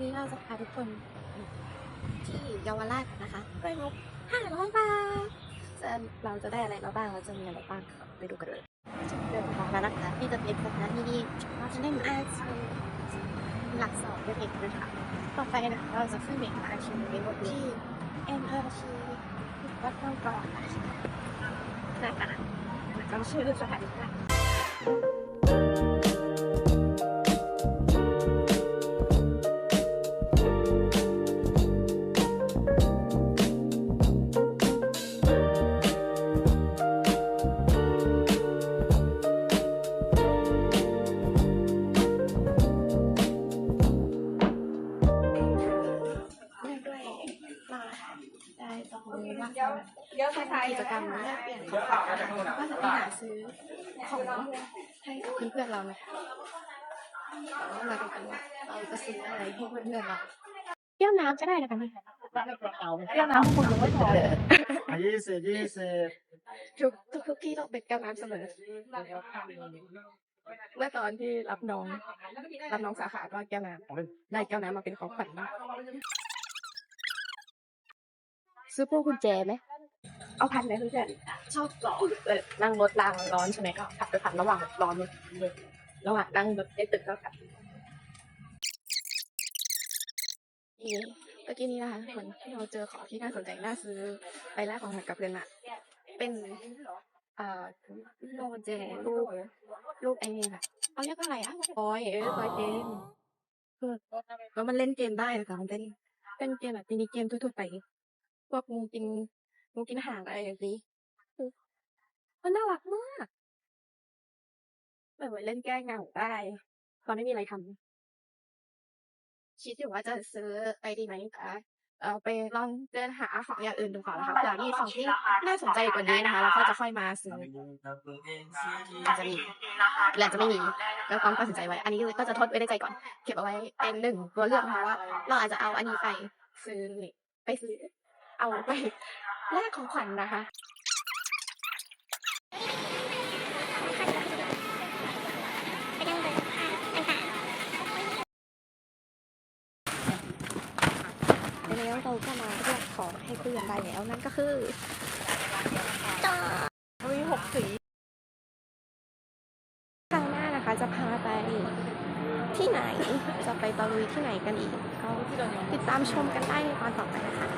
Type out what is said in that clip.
นี้เราจะพาทุกคนที่เยาวราชนะคะด้วยงบ500 บาทจะเราจะได้อะไรมาบ้างเราจะมีอะไรบ้างไปดูกันเลยเดินทางแล้วนะคะนี่จะเป็นสถานีเราจะได้อาชีหลักสองเป็นเอกนะคะต่อไปนะเราจะขึ้นเอกอาชีในบทที่เอ็นอาชีวัดต้องกรอนนะคะนะคะจำชื่อสถานีได้ เราได้ตกลงว่าจะทำกิจกรรมแลกเปลี่ยนของขวัญนะคะก็จะไปหาซื้อของให้กับเพื่อนๆเรานะคะแล้วมาดูกันว่าเราจะซื้ออะไรให้เพื่อนๆเราเปรี้ยวน้ำก็ได้นะคะเปรี้ยวน้ำคุณยังไม่พอยี่สิบยี่สิบทุกทุกทุกที่ต้องเป็นแก้วน้ำเสมอเมื่อตอนที่รับน้องรับน้องสาขาก็แก้วน้ำได้แก้วน้ำมาเป็นของขวัญมาก ซื้อพวกกุญแจไหมเอาพันไหมเพื่อนชอบร้อนเออนั่งรถรางร้อนใช่ไหมก็ขับไปพันระหว่างร้อนเลยระหว่างนั่งรถในตึกก็ขับนี่เมื่อกี้นี้นะคะคนที่เราเจอของที่น่าสนใจน่าซื้อไปแลกของขวัญกับเพื่อนอะเป็นเอ่อโลเจรูปรูปไอ้นี่ค่ะเขาเรียกว่าอะไรอะบอยเออบอยเกมคือแล้วมันเล่นเกมได้นะคะมันเป็นเป็นเกมแบบมินิเกมทั่วๆไป พวกงูกินงูกินห่างอะไรอย่างนี้คือมันน่ารักมากแบบเหมือนเล่นแก้เหงาได้ตอนไม่มีอะไรทำคิดอยู่ว่าจะซื้อไปดีไหมคะเอาไปลองเดินหาของอย่างอื่นดูก่อนนะคะเผื่อมีของที่น่าสนใจกว่านี้นะคะแล้วก็จะค่อยมาซื้ออาจจะมีหรืออาจจะไม่มีแล้วต้องตัดสินใจไว้ อันนี้ก็จะทดไว้ในใจก่อน เก็บเอาไว้เป็นหนึ่งตัวเลือกนะคะว่าเราอาจจะเอาอันนี้ไปซื้อนี่ไปซื้อ เอาไปแลกของขวัญนะคะแล้วเราก็มาเลือกของให้เพื่อนได้แล้วนั่นก็คือจ้ามีหกสีครั้งหน้านะคะจะพาไปที่ไหนจะไปตะลุยที่ไหนกันอีก ก็ติดตามชมกันได้ในตอนต่อไปนะคะ